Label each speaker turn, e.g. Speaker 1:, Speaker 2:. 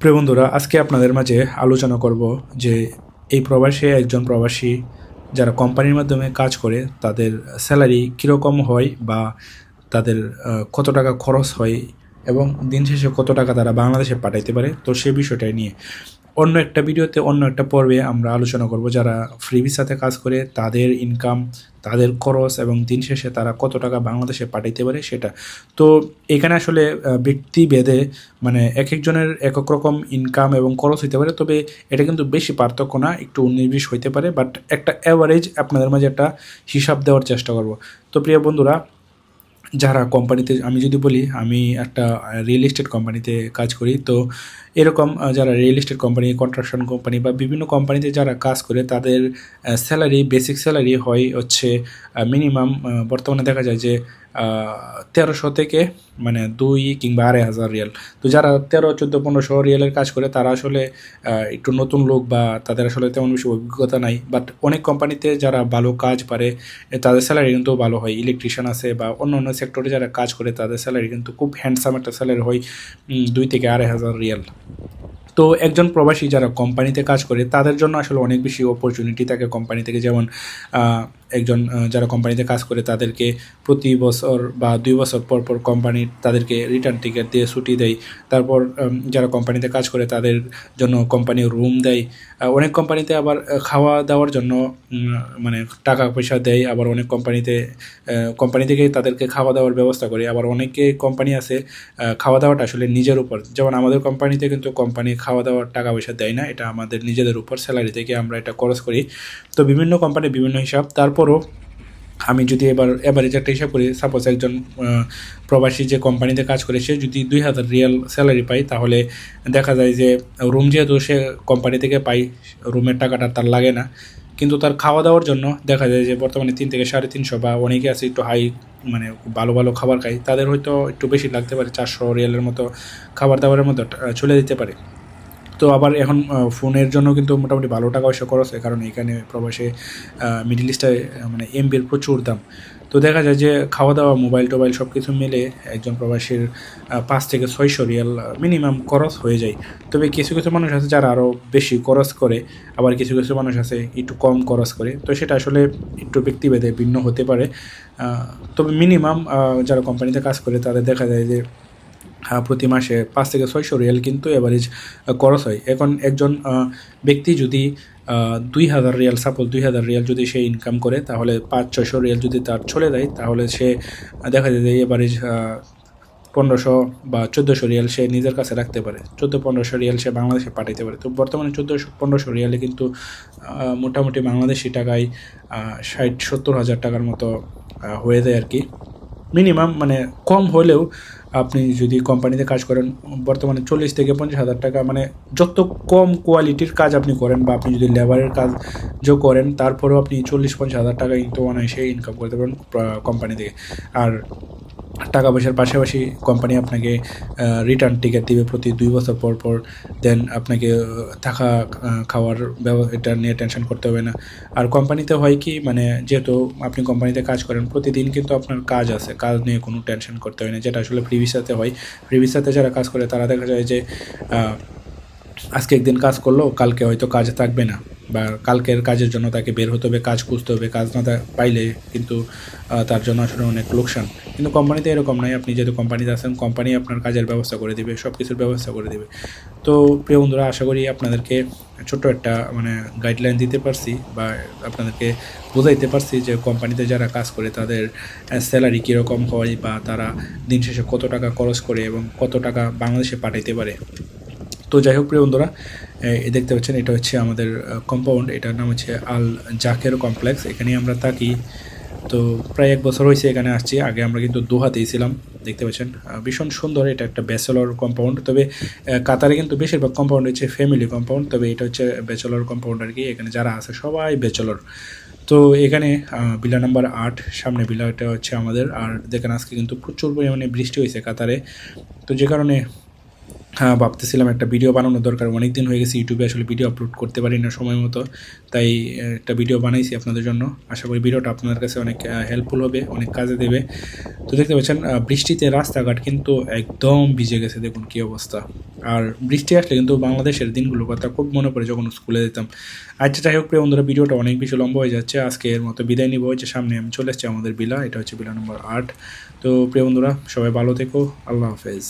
Speaker 1: প্রিয় বন্ধুরা, আজকে আপনাদের মাঝে আলোচনা করব যে এই প্রবাসী একজন প্রবাসী যারা কোম্পানির মাধ্যমে কাজ করে, তাদের স্যালারি কীরকম হয় বা তাদের কত টাকা খরচ হয় এবং দিন শেষে কত টাকা তারা বাংলাদেশে পাঠাইতে পারে? তো সে বিষয়টাই নিয়ে অন্য একটা ভিডিওতে, অন্য একটা পর্বে আমরা আলোচনা করব যারা ফ্রি ভিসাতে কাজ করে, তাদের ইনকাম তাদের খরচ এবং দিন শেষে তারা কত টাকা বাংলাদেশে পাঠাইতে পারে সেটা। তো এখানে আসলে ব্যক্তি ভেদে মানে এক একজনের এক এক রকম ইনকাম এবং খরচ হইতে পারে, তবে এটা কিন্তু বেশি পার্থক্য না, একটু উনিশ হইতে পারে বাট একটা অ্যাভারেজ আপনাদের মাঝে একটা হিসাব দেওয়ার চেষ্টা করব। তো প্রিয় বন্ধুরা যারা কোম্পানিতে, আমি যদি বলি, আমি একটা রিয়েল এস্টেট কোম্পানিতে কাজ করি, তো এরকম যারা real estate company construction company বা বিভিন্ন কোম্পানিতে যারা কাজ করে, তাদের স্যালারি বেসিক স্যালারি হয় হচ্ছে মিনিমাম বর্তমানে দেখা যায় যে তেরোশো থেকে মানে দুই কিংবা আড়াই হাজার রিয়াল। তো যারা তেরো, চোদ্দ, পনেরোশো রিয়ালের কাজ করে, তারা আসলে একটু নতুন লোক বা তাদের আসলে তেমন বেশি অভিজ্ঞতা নাই। বাট অনেক কোম্পানিতে যারা ভালো কাজ পারে তাদের স্যালারি কিন্তু ভালো হয়। ইলেকট্রিশিয়ান আছে বা অন্য অন্য সেক্টরে যারা কাজ করে, তাদের স্যালারি কিন্তু খুব হ্যান্ডসাম একটা স্যালারি হয় দুই থেকে আড়াই হাজার রিয়াল। তো একজন প্রবাসী যারা কোম্পানিতে কাজ করে, তাদের জন্য আসলে অনেক বেশি অপরচুনিটি থাকে কোম্পানি থেকে। যেমন একজন যারা কোম্পানিতে কাজ করে তাদেরকে প্রতি বছর বা দুই বছর পর পর কোম্পানি তাদেরকে রিটার্ন টিকিট দিয়ে ছুটি দেয়। তারপর যারা কোম্পানিতে কাজ করে তাদের জন্য কোম্পানি রুম দেয়। অনেক কোম্পানিতে আবার খাওয়া দাওয়ার জন্য মানে টাকা পয়সা দেয়। আবার অনেক কোম্পানিতে কোম্পানি থেকে তাদেরকে খাওয়া দাওয়ার ব্যবস্থা করে। আবার অনেকে কোম্পানি আছে খাওয়া দাওয়াটা আসলে নিজের উপর। যেমন আমাদের কোম্পানিতে কিন্তু কোম্পানি খাওয়া দাওয়ার টাকা পয়সা দেয় না। এটা আমাদের নিজেদের উপর স্যালারি থেকে আমরা এটা খরচ করি। তো বিভিন্ন কোম্পানি বিভিন্ন হিসাব। তারপরও আমি যদি এবার অ্যাভারেজ একটা হিসাব করি সাপোজ একজন প্রবাসী যে কোম্পানিতে কাজ করে, সে যদি দুই হাজার রিয়াল স্যালারি পায়, তাহলে দেখা যায় যে রুম যেহেতু সে কোম্পানি থেকে পাই রুমের টাকাটা তার লাগে না। কিন্তু তার খাওয়া দাওয়ার জন্য দেখা যায় যে বর্তমানে তিন থেকে সাড়ে তিনশো বা অনেকে আছে একটু হাই মানে ভালো ভালো খাবার খায়, তাদের হয়তো একটু বেশি লাগতে পারে, চারশো রিয়ালের মতো খাবার দাবারের মতো চলে দিতে পারে। তো আবার এখন ফোনের জন্য কিন্তু মোটামুটি ভালো টাকা পয়সা খরচ হয় কারণ এখানে প্রবাসে মিডিল ইস্টে মানে এমবির প্রচুর দাম। তো দেখা যায় যে খাওয়া দাওয়া মোবাইল টোবাইল সব কিছু মিলে একজন প্রবাসীর পাঁচ থেকে ছয়শো রিয়াল মিনিমাম খরচ হয়ে যায়। তবে কিছু কিছু মানুষ আছে যারা আরও বেশি খরচ করে, আবার কিছু কিছু মানুষ আছে একটু কম খরচ করে। তো সেটা আসলে একটু ব্যক্তিভেদে ভিন্ন হতে পারে। তবে মিনিমাম যারা কোম্পানিতে কাজ করে, তাদের দেখা যায় যে প্রতি মাসে পাঁচ থেকে ছয়শো রিয়াল কিন্তু এভারেজ খরচ হয়। এখন একজন ব্যক্তি যদি দুই হাজার রিয়াল সাপোজ দুই হাজার রিয়াল যদি সে ইনকাম করে, তাহলে পাঁচ, ছয়শো রিয়াল যদি তার চলে যায়, তাহলে সে দেখা যায় যে এভারেজ পনেরোশো বা চোদ্দোশো রিয়াল সে নিজের কাছে রাখতে পারে। চোদ্দ, পনেরোশো রিয়াল সে বাংলাদেশে পাঠাইতে পারে। তো বর্তমানে চোদ্দোশো, পনেরোশো রিয়ালে কিন্তু মোটামুটি বাংলাদেশি টাকায় ষাট, সত্তর হাজার টাকার মতো হয়ে যায় আর কি। মিনিমাম মানে কম হলেও আপনি যদি কোম্পানিতে কাজ করেন, বর্তমানে চল্লিশ থেকে পঞ্চাশ হাজার টাকা মানে যত কম কোয়ালিটির কাজ আপনি করেন বা আপনি যদি লেবারের কাজ যে করেন, তারপরেও আপনি চল্লিশ পঞ্চাশ হাজার টাকা কিন্তু অনায়াসে ইনকাম করতে পারেন কোম্পানি থেকে। আর টাকা পয়সার পাশাপাশি কোম্পানি আপনাকে রিটার্ন টিকিট দিবে প্রতি দুই বছর পর পর দেন আপনাকে থাকা খাওয়ার এটা নিয়ে টেনশন করতে হবে না। আর কোম্পানিতে হয় কি মানে যেহেতু আপনি কোম্পানিতে কাজ করেন, প্রতিদিন কিন্তু আপনার কাজ আছে, কাজ নিয়ে কোনো টেনশন করতে হয় না, যেটা আসলে প্রিভিসাতে হয়। প্রিভিসাতে যারা কাজ করে, তারা দেখা যায় যে আজকে একদিন কাজ করল, কালকে হয়তো কাজে থাকবে না। বা কালকের কাজের জন্য তাকে বের হতে হবে, কাজ খুঁজতে হবে, কাজ না পাইলে কিন্তু তার জন্য আসলে অনেক লোকসান। কিন্তু কোম্পানিতে এরকম নয় আপনি যেহেতু কোম্পানিতে আছেন, কোম্পানি আপনার কাজের ব্যবস্থা করে দেবে সব কিছুর ব্যবস্থা করে দেবে। তো প্রিয় বন্ধুরা, আশা করি আপনাদেরকে ছোট্ট একটা মানে গাইডলাইন দিতে পারছি বা আপনাদেরকে বোঝাইতে পারছি যে কোম্পানিতে যারা কাজ করে, তাদের স্যালারি কীরকম হয় বা তারা দিন শেষে কত টাকা খরচ করে এবং কত টাকা বাংলাদেশে পাঠাইতে পারে। তো যাই হোক প্রিয় বন্ধুরা এই দেখতে পাচ্ছেন, এটা হচ্ছে আমাদের কম্পাউন্ড এটার নাম হচ্ছে আল জাকের কমপ্লেক্স এখানেই আমরা থাকি। তো প্রায় এক বছর হয়েছে এখানে আসছি, আগে আমরা কিন্তু দোহাতেই ছিলাম, দেখতে পাচ্ছেন ভীষণ সুন্দর, এটা একটা ব্যাচেলর কম্পাউন্ড তবে কাতারে কিন্তু বেশিরভাগ কম্পাউন্ড হচ্ছে ফ্যামিলি কম্পাউন্ড তবে এটা হচ্ছে ব্যাচেলর কম্পাউন্ড আর কি, এখানে যারা আছে সবাই ব্যাচেলর তো এখানে বিলা নাম্বার আট, সামনে বিলাটা হচ্ছে আমাদের, আর দেখেন আজকে কিন্তু প্রচুর পরিমাণে বৃষ্টি হয়েছে কাতারে। তো যে কারণে হ্যাঁ ভাবতেছিলাম একটা ভিডিও বানানোর দরকার। অনেক দিন হয়ে গেছে ইউটিউবে আসলে ভিডিও আপলোড করতে পারি না সময় মতো। তাই একটা ভিডিও বানাইছি আপনাদের জন্য। আশা করি ভিডিওটা আপনাদের কাছে অনেক হেল্পফুল হবে, অনেক কাজে দেবে। তো দেখতে পাচ্ছেন বৃষ্টিতে রাস্তাঘাট কিন্তু একদম ভিজে গেছে, দেখুন কী অবস্থা। আর বৃষ্টি আসলে কিন্তু বাংলাদেশের দিনগুলোর কথা খুব মনে পড়ে যখন স্কুলে যেতাম। আচ্ছা যাই হোক প্রিয় বন্ধুরা ভিডিওটা অনেক বেশি লম্বা হয়ে যাচ্ছে। আজকে এর মতো বিদায় নিব। যে সামনে আমি চলে এসেছি আমাদের বিলা এটা হচ্ছে বিলা নম্বর আট। তো প্রিয় বন্ধুরা, সবাই ভালো থেকো। আল্লাহ হাফেজ।